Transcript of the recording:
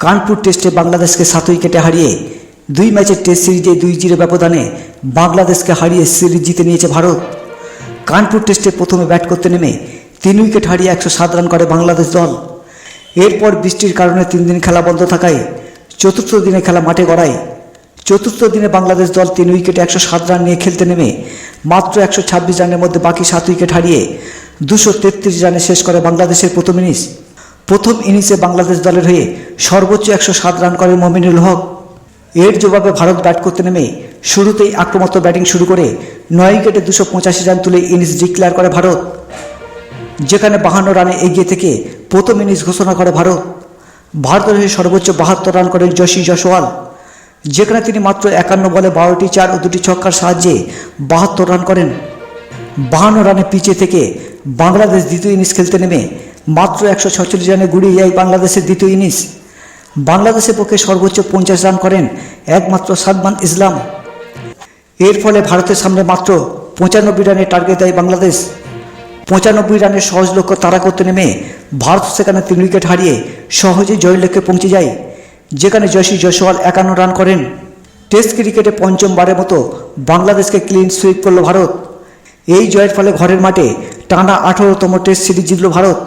কানপুর টেস্টে বাংলাদেশকে সাত উইকেটে হারিয়ে দুই ম্যাচের টেস্ট সিরিজে দুই জিরো ব্যবধানে বাংলাদেশকে হারিয়ে সিরিজ জিতে নিয়েছে ভারত। কানপুর টেস্টে প্রথমে ব্যাট করতে নেমে তিন উইকেট হারিয়ে একশো সাত রান করে বাংলাদেশ দল। এরপর বৃষ্টির কারণে তিন দিন খেলা বন্ধ থাকায় চতুর্থ দিনে খেলা মাঠে গড়ায়। চতুর্থ দিনে বাংলাদেশ দল তিন উইকেটে একশো সাত রান নিয়ে খেলতে নেমে মাত্র একশো ছাব্বিশ রানের মধ্যে বাকি সাত উইকেট হারিয়ে দুশো তেত্রিশ রানে শেষ করে বাংলাদেশের প্রথম ইনিংস। প্রথম ইনিংসে বাংলাদেশ দলের হয়ে সর্বোচ্চ একশো সাত রান করেন মমিনুল হক। এর জবাবে ভারত ব্যাট করতে নেমে শুরুতেই আক্রমণাত্মক ব্যাটিং শুরু করে নয় উইকেটে দুশো পঁচাশি রান তুলে ইনিংস ডিক্লেয়ার করে ভারত। যেখানে বাহান্ন রানে এগিয়ে থেকে প্রথম ইনিংস ঘোষণা করে ভারত। ভারতের হয়ে সর্বোচ্চ বাহাত্তর রান করেন যশী জয়সওয়াল, যেখানে তিনি মাত্র একান্ন বলে বারোটি চার ও দুটি ছক্কার সাহায্যে বাহাত্তর রান করেন। বাহান্ন রানে পিচে থেকে বাংলাদেশ দ্বিতীয় ইনিংস খেলতে নেমে মাত্র একশো ছচল্লিশ রানে গুড়িয়ে যায় বাংলাদেশের দ্বিতীয় ইনিংস। বাংলাদেশের পক্ষে সর্বোচ্চ পঞ্চাশ রান করেন একমাত্র সালমান ইসলাম। এর ফলে ভারতের সামনে মাত্র পঁচানব্বই রানের টার্গেট দেয় বাংলাদেশ। পঁচানব্বই রানের সহজ লক্ষ্য তারা করতে নেমে ভারত সেখানে তিন উইকেট হারিয়ে সহজেই জয়ের লক্ষ্যে পৌঁছে যায়, যেখানে জয়সী জয়সওয়াল একান্ন রান করেন। টেস্ট ক্রিকেটে পঞ্চমবারের মতো বাংলাদেশকে ক্লিন সুইপ করল ভারত। এই জয়ের ফলে ঘরের মাঠে টানা আঠারোতম টেস্ট সিরিজ জিতল ভারত।